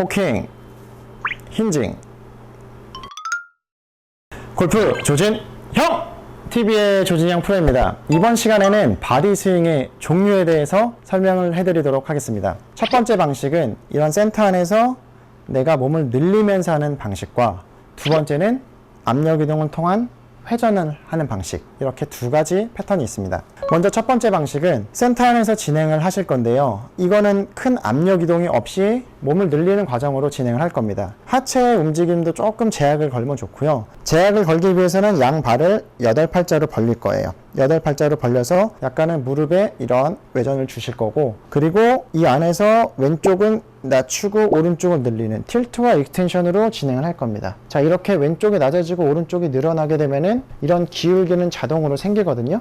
코킹, 힌징. 골프 조진 형! TV의 조진영 프로입니다. 이번 시간에는 바디 스윙의 종류에 대해서 설명을 해드리도록 하겠습니다. 첫 번째 방식은 이런 센터 안에서 내가 몸을 늘리면서 하는 방식과 두 번째는 압력 이동을 통한 회전을 하는 방식 이렇게 두 가지 패턴이 있습니다. 먼저 첫 번째 방식은 센터 안에서 진행을 하실 건데요. 이거는 큰 압력 이동이 없이 몸을 늘리는 과정으로 진행을 할 겁니다. 하체의 움직임도 조금 제약을 걸면 좋고요. 제약을 걸기 위해서는 양 발을 8팔자로 벌릴 거예요. 8팔자로 벌려서 약간은 무릎에 이런 외전을 주실 거고 그리고 이 안에서 왼쪽은 낮추고 오른쪽을 늘리는 틸트와 익스텐션으로 진행을 할 겁니다. 자, 이렇게 왼쪽이 낮아지고 오른쪽이 늘어나게 되면은 이런 기울기는 자동으로 생기거든요.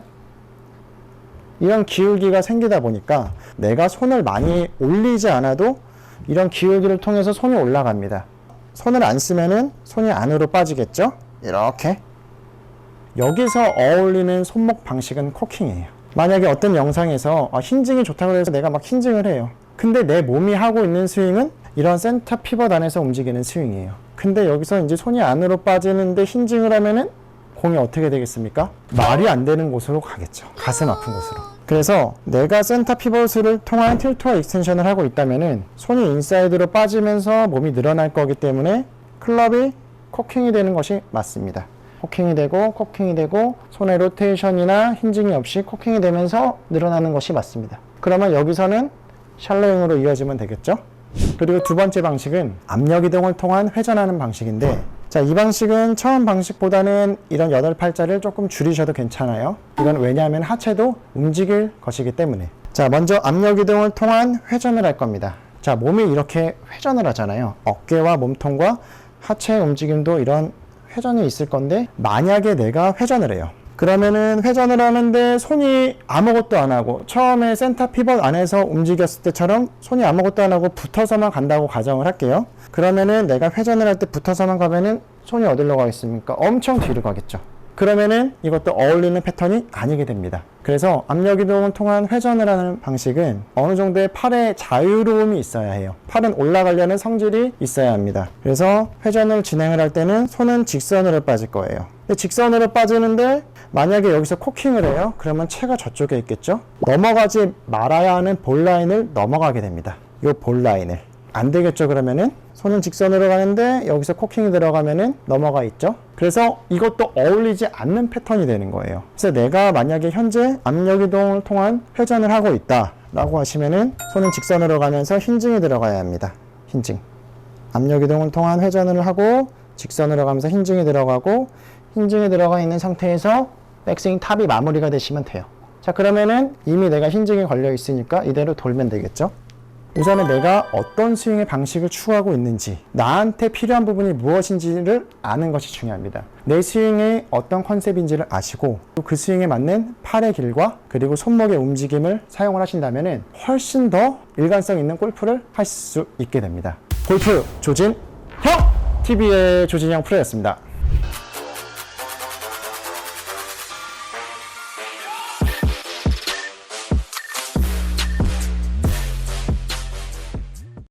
이런 기울기가 생기다 보니까 내가 손을 많이 올리지 않아도 이런 기울기를 통해서 손이 올라갑니다. 손을 안 쓰면은 손이 안으로 빠지겠죠? 이렇게. 여기서 어울리는 손목 방식은 코킹이에요. 만약에 어떤 영상에서 아, 힌징이 좋다고 해서 내가 막 힌징을 해요. 근데 내 몸이 하고 있는 스윙은 이런 센터 피벗 안에서 움직이는 스윙이에요. 근데 여기서 이제 손이 안으로 빠지는데 힌징을 하면은 공이 어떻게 되겠습니까? 말이 안 되는 곳으로 가겠죠. 가슴 아픈 곳으로. 그래서 내가 센터 피벗을 통한 틸트와 익스텐션을 하고 있다면은 손이 인사이드로 빠지면서 몸이 늘어날 거기 때문에 클럽이 코킹이 되는 것이 맞습니다. 코킹이 되고 코킹이 되고 손의 로테이션이나 힌징이 없이 코킹이 되면서 늘어나는 것이 맞습니다. 그러면 여기서는 샬로잉으로 이어지면 되겠죠? 그리고 두 번째 방식은 압력 이동을 통한 회전하는 방식인데 자, 이 방식은 처음 방식보다는 이런 여덟 팔자를 조금 줄이셔도 괜찮아요. 이건 왜냐하면 하체도 움직일 것이기 때문에. 자, 먼저 압력 이동을 통한 회전을 할 겁니다. 자, 몸이 이렇게 회전을 하잖아요. 어깨와 몸통과 하체의 움직임도 이런 회전이 있을 건데 만약에 내가 회전을 해요. 그러면은 회전을 하는데 손이 아무것도 안 하고 처음에 센터 피벗 안에서 움직였을 때처럼 손이 아무것도 안 하고 붙어서만 간다고 가정을 할게요. 그러면은 내가 회전을 할 때 붙어서만 가면은 손이 어디로 가겠습니까? 엄청 뒤로 가겠죠. 그러면은 이것도 어울리는 패턴이 아니게 됩니다. 그래서 압력 이동을 통한 회전을 하는 방식은 어느 정도의 팔의 자유로움이 있어야 해요. 팔은 올라가려는 성질이 있어야 합니다. 그래서 회전을 진행을 할 때는 손은 직선으로 빠질 거예요. 직선으로 빠지는데 만약에 여기서 코킹을 해요. 그러면 채가 저쪽에 있겠죠? 넘어가지 말아야 하는 볼 라인을 넘어가게 됩니다. 이 볼 라인을. 안 되겠죠, 그러면은? 손은 직선으로 가는데 여기서 코킹이 들어가면은 넘어가 있죠. 그래서 이것도 어울리지 않는 패턴이 되는 거예요. 그래서 내가 만약에 현재 압력 이동을 통한 회전을 하고 있다 라고 하시면은 손은 직선으로 가면서 힌징이 들어가야 합니다. 힌징. 압력 이동을 통한 회전을 하고 직선으로 가면서 힌징이 들어가고 힌징이 들어가 있는 상태에서 백스윙 탑이 마무리가 되시면 돼요. 자, 그러면은 이미 내가 힌징이 걸려 있으니까 이대로 돌면 되겠죠? 우선은 내가 어떤 스윙의 방식을 추구하고 있는지, 나한테 필요한 부분이 무엇인지를 아는 것이 중요합니다. 내 스윙이 어떤 컨셉인지를 아시고, 또그 스윙에 맞는 팔의 길과 그리고 손목의 움직임을 사용을 하신다면 훨씬 더 일관성 있는 골프를 하실 수 있게 됩니다. 골프 조진 형! TV의 조진영 프로였습니다.